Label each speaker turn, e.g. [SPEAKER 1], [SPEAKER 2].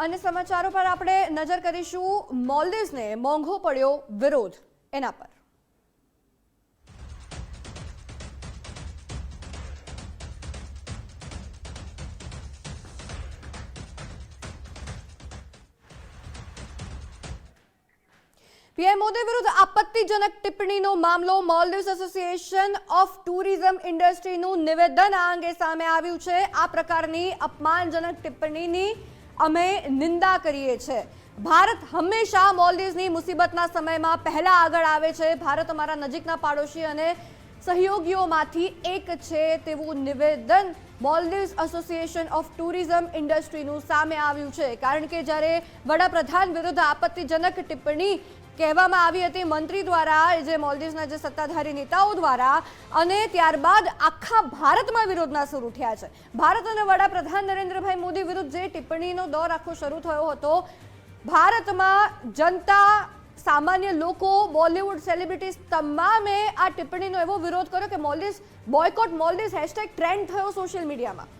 [SPEAKER 1] અને સમાચારો પર આપણે નજર કરીશું. મોલ્દીવ્સને મોંઘો પડ્યો વિરોધ. એના પર. પીએમ મોદી વિરુદ્ધ આપત્તિજનક ટિપ્પણીનો મામલો મોલ્દીવ્સ એસોસિએશન ઓફ ટુરિઝમ ઇન્ડસ્ટ્રીનું નિવેદન આ અંગે સામે આવ્યું છે. આ પ્રકારની અપમાનજનક ટિપ્પણીની અમે નિંદા કરીએ છીએ. ભારત હંમેશા મોલ્દીવ્સની મુસીબતના સમયમાં પહેલા આગળ આવે છે. ભારત અમારા નજીકના પાડોશી અને સહયોગીઓમાંથી એક છે તેવું નિવેદન મોલ્દીવ્સ એસોસિએશન ઓફ ટુરિઝમ ઇન્ડસ્ટ્રીનું સામે આવ્યું છે. કારણ કે જ્યારે વડાપ્રધાન વિરુદ્ધ આપત્તિજનક ટિપ્પણી કહેવામાં આવી હતી, મંત્રી દ્વારા જે મોલ્દીવ્સના જે સત્તાધારી નેતાઓ દ્વારા અને ત્યારબાદ આખા ભારતમાં વિરોધના સુર ઉઠ્યા છે. ભારત અને વડાપ્રધાન નરેન્દ્રભાઈ મોદી વિરુદ્ધ જે ટિપ્પણીનો દોર આખો શરૂ થયો હતો, ભારતમાં જનતા સામાન્ય લોકો, બોલિવૂડ સેલિબ્રિટીઝ તમામે આ ટિપ્પણીનો એવો વિરોધ કર્યો કે Maldives boycott Maldives hashtag trend થયો સોશિયલ મીડિયામાં